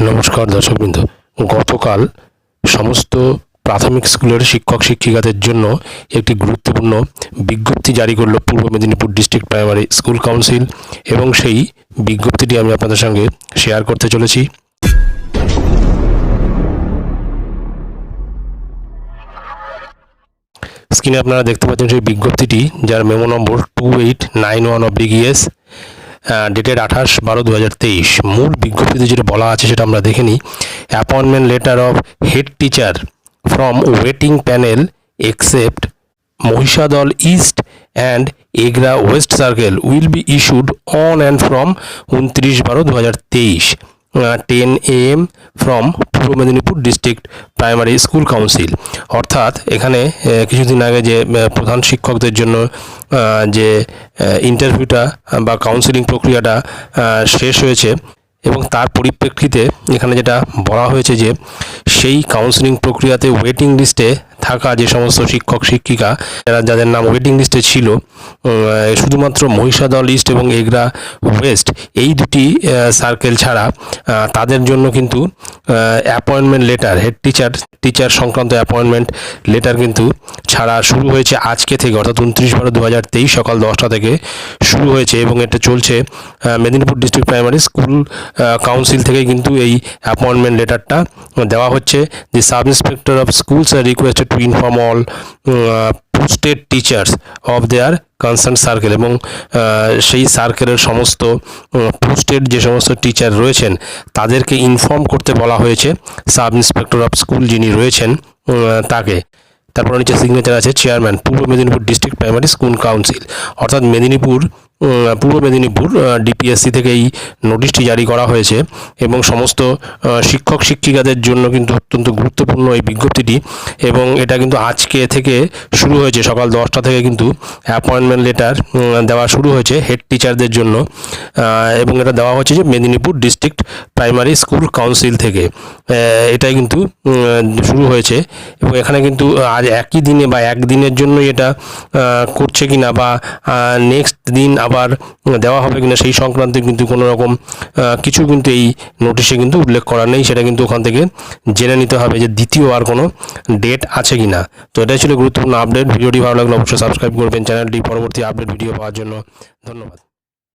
নমস্কার দর্শকবৃন্দ। গতকাল সমস্ত প্রাথমিক স্কুলের শিক্ষক শিক্ষিকাদের জন্য একটি গুরুত্বপূর্ণ বিজ্ঞপ্তি জারি করল Purba Medinipur district primary school council এবং সেই বিজ্ঞপ্তিটি আমি আপনাদের সঙ্গে শেয়ার করতে চলেছি। স্ক্রিনে আপনারা দেখতে পাচ্ছেন সেই বিজ্ঞপ্তিটি, যার memo number two eight nine one oblique ES dated আঠাশ বারো দু মূল বিজ্ঞপ্তিতে যেটা বলা আছে সেটা আমরা দেখে নিই। Appointment letter of head teacher from waiting panel except Mahishadal east and Egra west circle will be issued on and from উনত্রিশ বারো দু ten M from Purba Medinipur district primary school council. অর্থাৎ এখানে কিছুদিন আগে যে প্রধান শিক্ষকদের জন্য যে ইন্টারভিউটা বা কাউন্সিলিং প্রক্রিয়াটা শেষ হয়েছে এবং তার পরিপ্রেক্ষিতে এখানে যেটা বলা হয়েছে যে সেই কাউন্সিলিং প্রক্রিয়াতে ওয়েটিং লিস্টে থাকা যে সমস্ত শিক্ষক, শিক্ষিকা, যারা যাদের নাম ওয়েটিং লিস্টে ছিল শুধুমাত্র মহিষাদল ইস্ট এবং এগরা ওয়েস্ট এই দুটি সার্কেল ছাড়া তাদের জন্য কিন্তু appointment letter head teacher teacher সংক্রান্ত অ্যাপয়েন্টমেন্ট লেটার কিন্তু ছাড়া শুরু হয়েছে আজকে থেকে, অর্থাৎ উনত্রিশ বারো দু হাজার তেইশ সকাল দশটা থেকে শুরু হয়েছে এবং এটা চলছে Medinipur district primary school council থেকে কিন্তু এই অ্যাপয়েন্টমেন্ট লেটারটা দেওয়া হচ্ছে। The sub inspector of schools are requested to inform all posted teachers of their concern circle এবং সেই সার্কেলের সমস্ত পোস্টেড যে সমস্ত টিচার রয়েছেন, তাদেরকে ইনফর্ম করতে বলা হয়েছে। সাব ইন্সপেক্টর অফ স্কুল যিনি রয়েছেন তাকে। তারপর নিচে সিগনেচার আছে চেয়ারম্যান পূর্ব Medinipur district primary school council অর্থাৎ মেদিনীপুর পূর্ব মেদিনীপুর ডিপিএসসি থেকে এই নোটিশটি জারি করা হয়েছে এবং সমস্ত শিক্ষক শিক্ষিকাদের জন্য কিন্তু অত্যন্ত গুরুত্বপূর্ণ এই বিজ্ঞপ্তিটি এবং এটা কিন্তু আজকে থেকে শুরু হয়েছে, সকাল দশটা থেকে কিন্তু অ্যাপয়েন্টমেন্ট লেটার দেওয়া শুরু হয়েছে হেড টিচারদের জন্য। এবং এটা দেওয়া হচ্ছে যে Medinipur district primary school council থেকে। এটাই কিন্তু শুরু হয়েছে এবং এখানে কিন্তু আজ একই দিনে বা একদিনের জন্য এটা করছে কিনা বা নেক্সট দিন আবার দেওয়া হবে কিনা সেই সংক্রান্তে কিন্তু কোনো রকম কিছু কিন্তু এই নোটিশে কিন্তু উল্লেখ করা নেই। সেটা কিন্তু ওখান থেকে জেনে নিতে হবে যে দ্বিতীয় আর কোনো ডেট আছে কি না তো এটাই ছিল গুরুত্বপূর্ণ আপডেট ভিডিওটি ভালো লাগলে অবশ্যই সাবস্ক্রাইব করবেন। চ্যানেলটি পরবর্তী আপডেট ভিডিও পাওয়ার জন্য ধন্যবাদ।